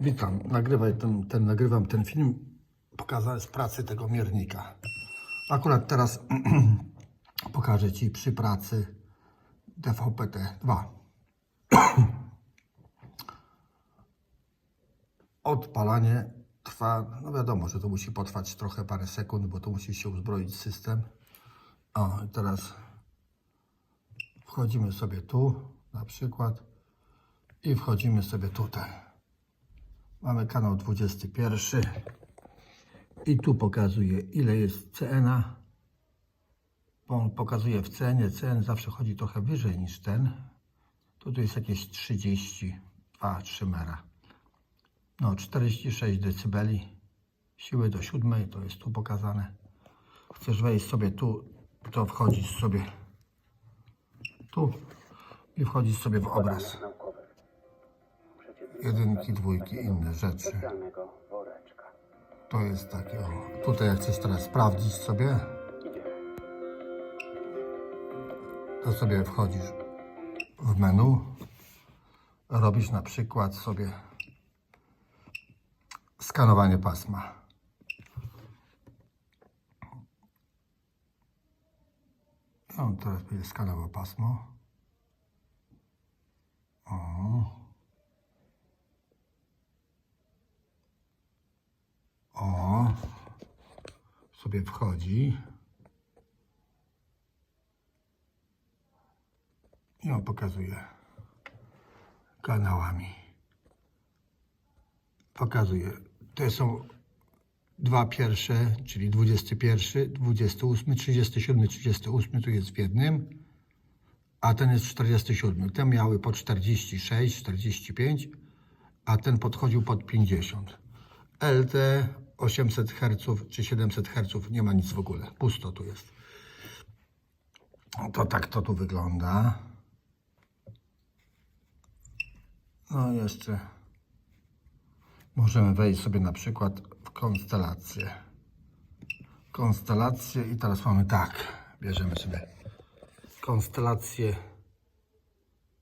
Witam, nagrywaj ten, ten, nagrywam ten film pokazany z pracy tego miernika. Akurat teraz pokażę Ci przy pracy DVP-T2. Odpalanie trwa, no wiadomo, że to musi potrwać trochę parę sekund, bo to musi się uzbroić system. O, teraz wchodzimy sobie tu, na przykład, i wchodzimy sobie tutaj. Mamy kanał 21 i tu pokazuje ile jest cena. On pokazuje w cenie. Cen zawsze chodzi trochę wyżej niż ten. Tu, tu jest jakieś 32 trzymera. No 46 decybeli. Siły do siódmej to jest tu pokazane. Chcesz wejść sobie tu, to wchodzisz sobie tu i wchodzisz sobie w obraz. Jedynki, dwójki, inne rzeczy. To jest takie, o, tutaj jak chcesz teraz sprawdzić sobie, to sobie wchodzisz w menu, robisz na przykład sobie skanowanie pasma. On teraz będzie skanował pasmo. O. O. Sobie wchodzi. I on pokazuje kanałami. Pokazuje. Te są dwa pierwsze, czyli 21, 28, 37, 38 tu jest w jednym, a ten jest 47. Te miały po 46, 45, a ten podchodził pod 50. LT 800 Hz czy 700 Hz nie ma nic w ogóle. Pusto tu jest. To tak to tu wygląda. No jeszcze możemy wejść sobie na przykład w konstelację. Konstelację i teraz mamy tak. Bierzemy sobie konstelację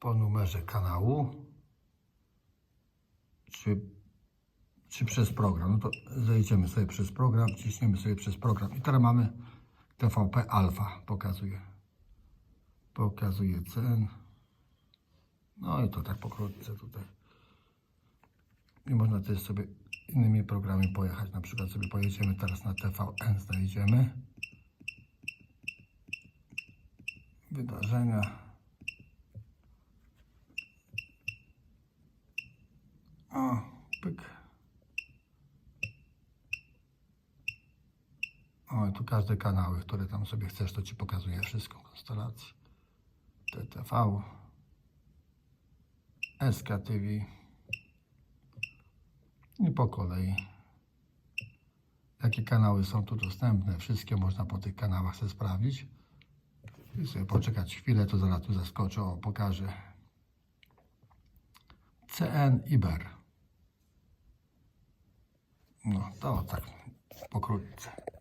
po numerze kanału. Czy, czy przez program. No to zejdziemy sobie przez program, wciśniemy sobie przez program. I teraz mamy TVP Alfa. Pokazuje. Pokazuje cen. No i to tak pokrótce tutaj. I można też sobie innymi programami pojechać. Na przykład sobie pojedziemy teraz na TVN, znajdziemy. Wydarzenia. O, pyk. O, tu każde kanały, które tam sobie chcesz, to Ci pokazuje wszystko. Konstelacje. TTV. SKTV i po kolei. Jakie kanały są tu dostępne? Wszystkie można po tych kanałach sobie sprawdzić. I sobie poczekać chwilę, to zaraz tu zaskoczę, o, pokażę. CN i BER. No, to tak pokrótce.